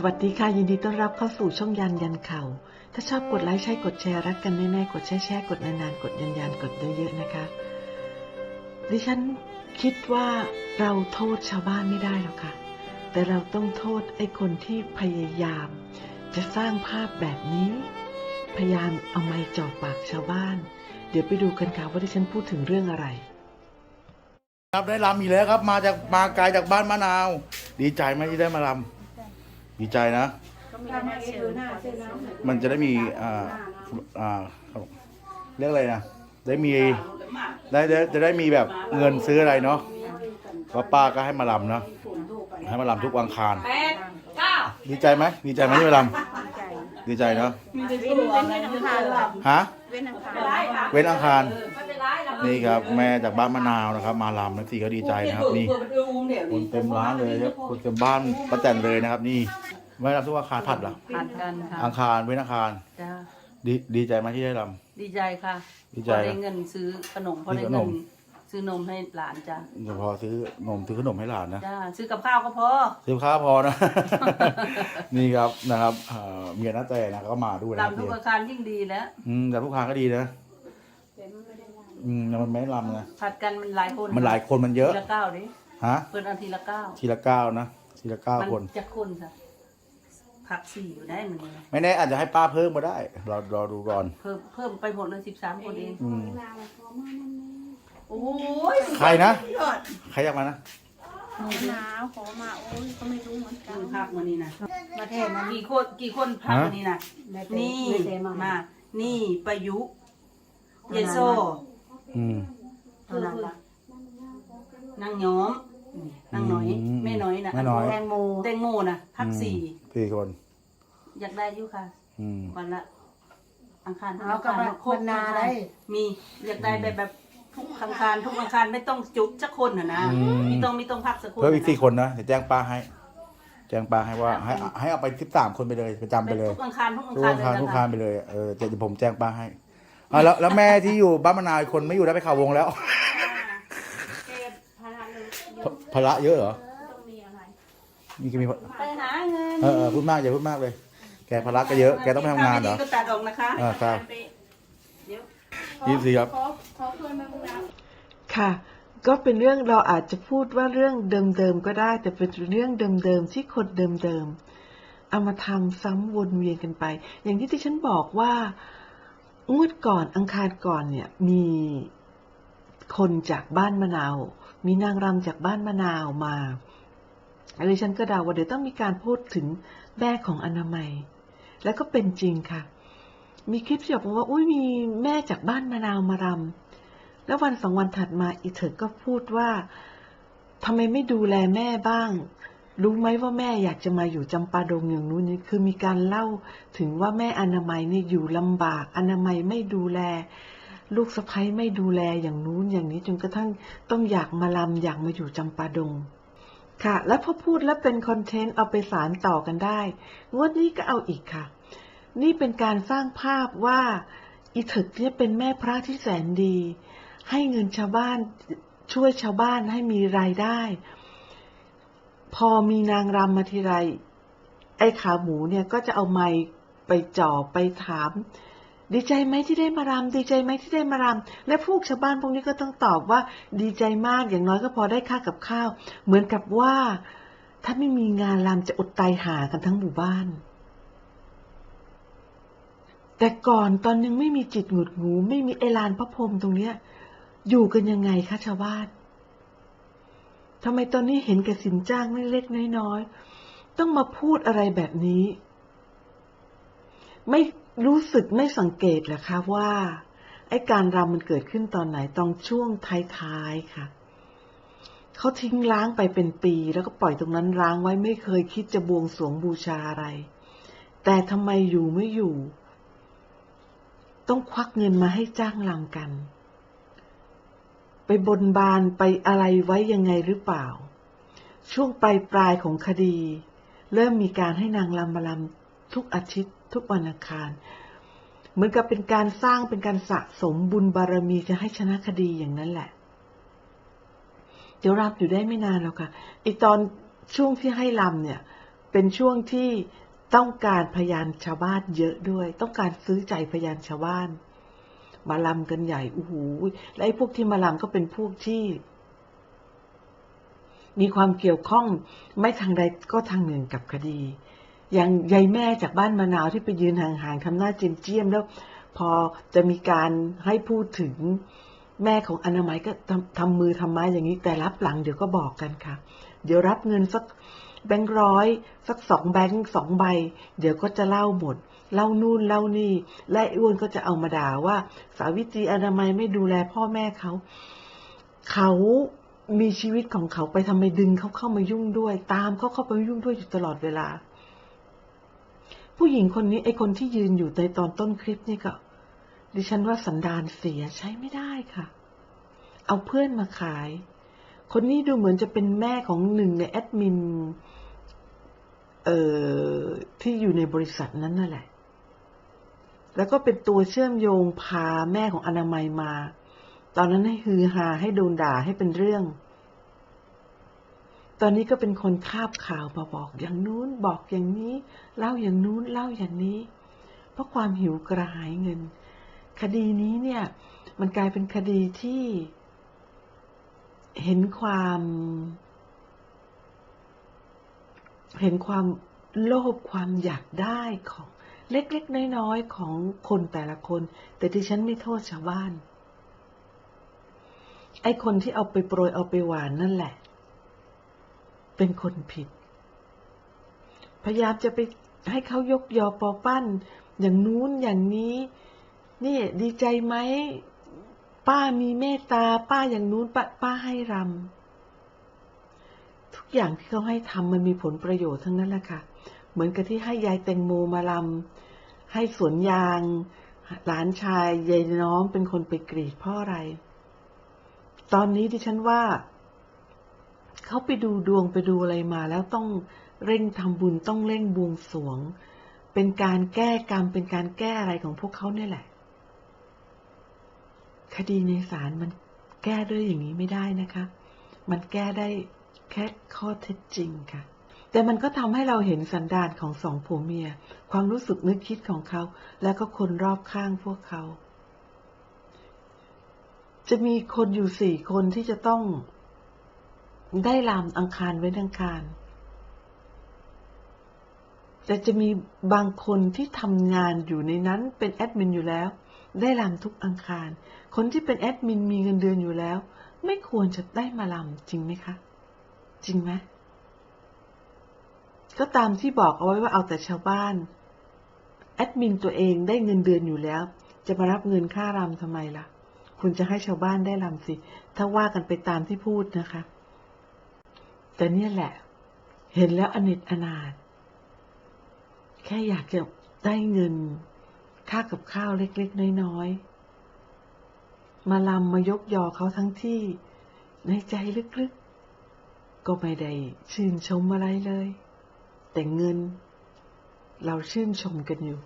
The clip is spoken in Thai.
สวัสดีค่ะ ยินดีต้อนรับเข้าสู่ช่องยันยันเข่า ถ้าชอบกดไลค์ใช่กดแชร์รักกันแน่ๆกดแชร์แชร์กดนานๆกดยันยันกดเยอะๆนะคะ ดิฉันคิดว่าเราโทษชาวบ้านไม่ได้หรอกค่ะ แต่เราต้องโทษไอ้คนที่พยายาม จะสร้างภาพแบบนี้ พยายามเอาไม้จ่อปากชาวบ้าน เดี๋ยวไปดูกันค่ะว่าดิฉันพูดถึงเรื่องอะไรครับได้รำอีกแล้วครับ มาจากมาไกลจากบ้านมะนาว ดีใจไหมที่ได้มารำ ดีใจนะมันจะได้มีอ่าอ่าเรียกอะไรนะ ได้มีได้ได้จะได้มีแบบเงินซื้ออะไรเนาะว่าป้าก็ให้มารำเนาะให้มารำทุกวันอังคาร แปดเก้า ดีใจไหมดีใจไหมที่มารำ ดีใจเนาะมีแต่ตัวอะไรอยู่ทานหลับฮะเว้นอังคารเว้นอังคารไม่เป็นไรหรอกนี่ครับแม่จากบ้านมะนาวนะครับ มารำนะสี่ก็ดีใจนะครับ นี่คนเต็มร้านเลยครับคนเต็มบ้านประแตนเลยนะครับ นี่ไม่รับทุกอาคารผัดเหรอผ่านกันค่ะอังคารเว้นอังคารจ้าดีดีใจไหมที่ได้รดีใจค่ะดีใจพอได้เงินซื้อขนมพอได้ซื้อขนเงิมน ซื้อนมให้หลานจ้าำเดี๋ยวพอซื้อนมซื้อขนมให้หลานนะจ้าซื้อกับข้าวก็พอซื้อข้าวพอนะ นี่ครับนะครับเอ่อเมียน้าแต่นะก็มาด้วยนะครับลำทุกอาคารยิ่งดีแล้วอืมแต่ลูกค้าก็ดีนะอืมแต่มันไม่รำนะผัดกันมันหลายคนมันหลายคนมันเยอะทีละเก้าดิฮะเพิ่นเอาทีละเก้าทีละเก้านะทีละเก้ามัคน จะคนค่ะผักสี่อยู่ได้เหมือนกันไม่แน่อาจจะให้ป้าเพิ่มมาได้รอรอดูก่อน เพิ่มเพิ่มไปหมดเลยสิบสามคนเอง อืม โอ้ยใครนะใครอยากมานะหนาวขอมาโอ้ยก็ไม่รู้เหมือนกัเพิ่นมพักมานี่นะมาเทศนะกี่คนกี่คนพักมานี่นะนี่ไม่เทมามา นี่ประยุกต์เยโซอืมเพื่อเพื่อนั่งย้อมนั่งน้อยอืมแม่น้อยนะแม่น้อย แตงโมแตงโมนะพักสี่สี่คน อยากได้อยู่ค่ะ อืม วันละ อังคารทุเอากับอังคารคนนาได้ มีอยากได้แบบแบบ ทุกอังคารทุกอังคารไม่ต้องจุดสักคนนะนะอืมมีต้องมีต้องพักสักคนเพิ่มอีกนะสี่คนนะเดี๋ยวแจ้งป้าให้ แจ้งป้าให้ว่าให้ให้เอาไปสิบสามคนไปเลยประจำไปเป็นเลยทุกอังคารทุกอังทุกคารอังคารเลยทุกนะอังคารคะไปเลยเออเดี๋ยวผมแจ้งป้าให้อะแล้วแล้วแม่ที่อยู่บ้านมะนาวอีกคนไม่อยู่แล้วไปเข่าวงแล้วภาระเยอะเหรอมีก็มีภาไปหาเงินเออเออพูดมากอย่าพูดมากเลย แกภาระก็เยอะแกต้องไปทำงานเหรอ ก็ตัดออกนะคะอ่าครับเดี๋ ยวยี่สิบสี่ครับ ค่ะ ก็เป็นเรื่องเราอาจจะพูดว่าเรื่องเดิมๆก็ได้ แต่เป็นเรื่องเดิมๆที่คนเดิมๆเอามาทำซ้ำวนเวียนกันไป อย่างที่ที่ฉันบอกว่างวดก่อนอังคารก่อนเนี่ยมีคนจากบ้านมะนาว มีนางรำจากบ้านมะนาวมาอะไรฉันก็เดาว่าเดี๋ยวต้องมีการพูดถึงแม่ของอนามัย แล้วก็เป็นจริงค่ะ มีคลิปที่บอกว่าอุ้ยมีแม่จากบ้านมะนาวมารำแล้ววันสองวันถัดมาอีเถิดก็พูดว่าทำไมไม่ดูแลแม่บ้าง รู้ไหมว่าแม่อยากจะมาอยู่จำปาดงอย่างนู้นนี่คือมีการเล่าถึงว่าแม่อนามัยเนี่ยอยู่ลำบาก อนามัยไม่ดูแล ลูกสะใภ้ไม่ดูแลอย่างนู้นอย่างนี้จนกระทั่งต้องอยากมาลำอยากมาอยู่จำปาดงค่ะ แล้วพอพูดแล้วเป็นคอนเทนต์เอาไปสารต่อกันได้ งวดนี้ก็เอาอีกค่ะ นี่เป็นการสร้างภาพว่าอีถิกเนี่ยเป็นแม่พระที่แสนดี ให้เงินชาวบ้านช่วยชาวบ้านให้มีรายได้ พอมีนางรำมาทีไร ไอ้ขาหมูเนี่ยก็จะเอาไม้ไปจ่อไปถาม ดีใจไหมที่ได้มารำดีใจไหมที่ได้มารำและพวกชาวบ้านพวกนี้ก็ต้องตอบว่าดีใจมากอย่างน้อยก็พอได้ค่ากับข้าว เหมือนกับว่า ถ้าไม่มีงานรำจะอดตายหากันทั้งหมู่บ้าน แต่ก่อนตอนยังไม่มีจิตหงุดหงูไม่มีไอลานพระพรมตรงเนี้ย อยู่กันยังไงคะชาวบ้านทำไมตอนนี้เห็นแก่สินจ้างเล็กๆน้อยๆต้องมาพูดอะไรแบบนี้ ไม่รู้สึกไม่สังเกตหรอคะว่า ไอ้การรำมันเกิดขึ้นตอนไหนตอนช่วงท้ายๆค่ะเขาทิ้งล้างไปเป็นปี แล้วก็ปล่อยตรงนั้นล้างไว้ไม่เคยคิดจะบวงสรวงบูชาอะไร แต่ทำไมอยู่ไม่อยู่ ต้องควักเงินมาให้จ้างรำกัน ไปบนบานไปอะไรไว้ยังไงหรือเปล่า ช่วงปลายปลายของคดี เริ่มมีการให้นางรำมาลำทุกอาทิตย์ ทุกวันอังคาร เหมือนกับเป็นการสร้างเป็นการสะสมบุญบารมีจะให้ชนะคดีอย่างนั้นแหละ เดี๋ยวรำอยู่ได้ไม่นานแล้วค่ะไอตอนช่วงที่ให้รำเนี่ย เป็นช่วงที่ ต้องการพยานชาวบ้านเยอะด้วย ต้องการซื้อใจพยานชาวบ้าน มาลำกันใหญ่โอ้โหและไอ้พวกที่มาลำก็เป็นพวกที่ มีความเกี่ยวข้องไม่ทางใดก็ทางหนึ่งกับคดี อย่างยายแม่จากบ้านมะนาวที่ไปยืนห่างๆทำหน้าเจียมเจียมแล้ว พอจะมีการให้พูดถึงแม่ของอนามัยก็ทำทำมือทำไม้อย่างนี้แต่รับหลังเดี๋ยวก็บอกกันค่ะ เดี๋ยวรับเงินสัก แบงค์ร้อย สักสองแบงค์สองใบ เดี๋ยวก็จะเล่าหมด เล่านู่นเล่านี่ และอ้วนก็จะเอามาด่าว่า สาวิตรีอนามัยไม่ดูแลพ่อแม่เขา เขามีชีวิตของเขาไปทำไมดึงเขาเข้ามายุ่งด้วย ตามเขาเข้าไปยุ่งด้วยอยู่ตลอดเวลา ผู้หญิงคนนี้ไอคนที่ยืนอยู่ในตอนต้นคลิปนี่ก็ ดิฉันว่าสันดานเสียใช้ไม่ได้ค่ะ เอาเพื่อนมาขาย คนนี้ดูเหมือนจะเป็นแม่ของหนึ่งในแอดมินเอ่อที่อยู่ในบริษัทนั้นนั่นแหละ แล้วก็เป็นตัวเชื่อมโยงพาแม่ของอนามัยมา ตอนนั้นให้ฮือฮาให้โดนด่าให้เป็นเรื่อง ตอนนี้ก็เป็นคนคาบข่าวมาบอกอย่างนู้นบอกอย่างนี้ เล่าอย่างนู้นเล่าอย่างนี้ เพราะความหิวกระหายเงิน คดีนี้เนี่ย มันกลายเป็นคดีที่ เห็นความ เห็นความโลภความอยากได้ของเล็กๆ น้อยๆ ของคนแต่ละคน แต่ที่ฉันไม่โทษชาวบ้าน ไอ้คนที่เอาไปโปรยเอาไปหวานนั่นแหละ เป็นคนผิด พยายามจะไปให้เขายกยอปอปั้น อย่างนู้นอย่างนี้ นี่ดีใจไหม ป้ามีเมตตา ป้าอย่างนู้นป้าป้าให้รำทุกอย่างที่เขาให้ทำมันมีผลประโยชน์ทั้งนั้นแหละค่ะ เหมือนกับที่ให้ยายแตงโมมาลำให้สวนยาง หลานชายยายน้อมเป็นคนไปกรีดเพราะอะไร ตอนนี้ดิฉันว่า เขาไปดูดวงไปดูอะไรมา แล้วต้องเร่งทำบุญต้องเร่งบวงสรวง เป็นการแก้กรรมเป็นการแก้อะไรของพวกเขาเนี่ยแหละ คดีในศาลมันแก้ด้วยอย่างนี้ไม่ได้นะคะ มันแก้ได้แค่ข้อเท็จจริงค่ะ แต่มันก็ทำให้เราเห็นสันดานของสองผัวเมีย ความรู้สึกนึกคิดของเขา และก็คนรอบข้างพวกเขา จะมีคนอยู่สี่คนที่จะต้องได้ลามอังคารไว้อังคารแต่จะมีบางคนที่ทำงานอยู่ในนั้นเป็นแอดมินอยู่แล้ว ได้ลำทุกอังคาร คนที่เป็นแอดมินมีเงินเดือนอยู่แล้ว ไม่ควรจะได้มาลำจริงไหมคะ จริงไหมก็ตามที่บอกเอาไว้ว่าเอาแต่ชาวบ้าน แอดมินตัวเองได้เงินเดือนอยู่แล้ว จะมารับเงินค่ารำทำไมล่ะ คุณจะให้ชาวบ้านได้ลำสิ ถ้าว่ากันไปตามที่พูดนะคะ แต่เนี่ยแหละ เห็นแล้วอเนจอนาถแค่อยากจะได้เงิน ค่ากับข้าวเล็กๆ น้อยๆ มาลำมายกยอเขาทั้งที่ในใจลึกๆ ก็ไม่ได้ชื่นชมอะไรเลย แต่เงิน เราชื่นชมกันอยู่